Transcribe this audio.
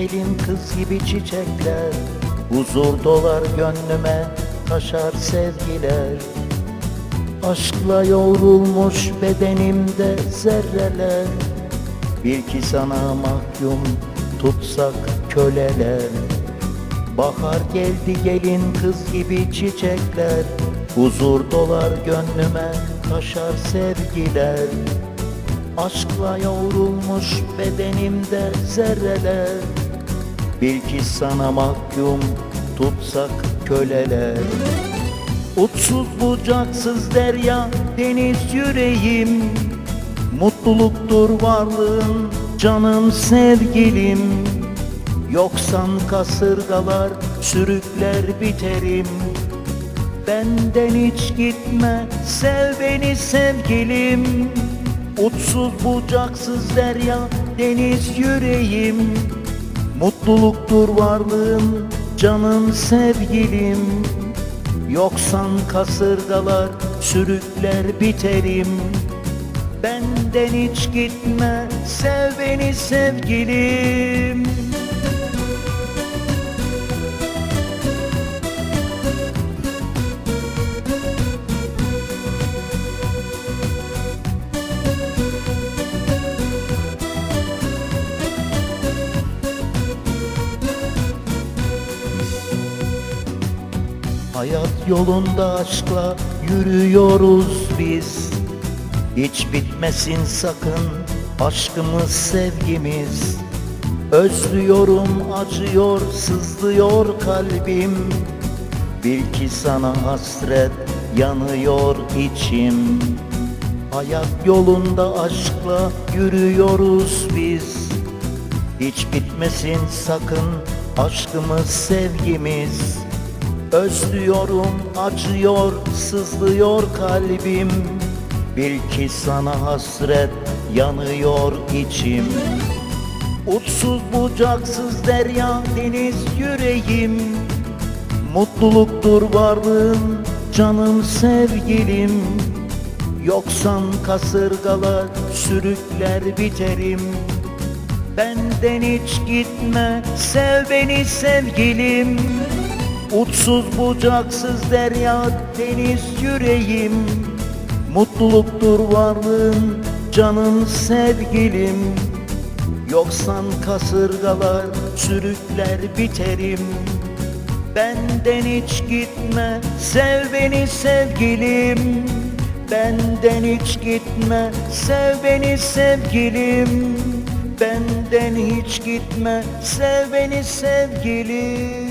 gelin kız gibi çiçekler. Huzur dolar gönlüme taşar sevgiler. Aşkla yoğrulmuş bedenimde zerreler. Bil ki sana mahkum tutsak köleler. Bahar geldi gelin kız gibi çiçekler. Huzur dolar gönlüme taşar sevgiler. Aşkla yoğrulmuş bedenimde zerreler Bil ki sana mahkum tutsak köleler. Uçsuz bucaksız derya deniz yüreğim. Mutluluktur varlığın canım sevgilim. Yoksan kasırgalar sürükler biterim. Benden hiç gitme sev beni sevgilim. Uçsuz bucaksız derya deniz yüreğim Mutluluktur varlığım canım sevgilim. Yoksan kasırgalar sürükler biterim. Benden hiç gitme sev beni sevgilim Hayat yolunda aşkla yürüyoruz biz. Hiç bitmesin sakın aşkımız sevgimiz. Özlüyorum acıyor sızlıyor kalbim. Bil ki sana hasret yanıyor içim. Hayat yolunda aşkla yürüyoruz biz. Hiç bitmesin sakın aşkımız sevgimiz Özlüyorum, acıyor, sızlıyor kalbim. Bil ki sana hasret yanıyor içim. Uçsuz bucaksız derya deniz yüreğim. Mutluluktur varlığın canım sevgilim. Yoksan kasırgalar sürükler biterim. Benden hiç gitme sev beni sevgilim Uçsuz bucaksız derya deniz yüreğim. Mutluluktur varlığın canım sevgilim. Yoksan kasırgalar sürükler biterim. Benden hiç gitme sev beni sevgilim. Benden hiç gitme sev beni sevgilim. Benden hiç gitme sev beni sevgilim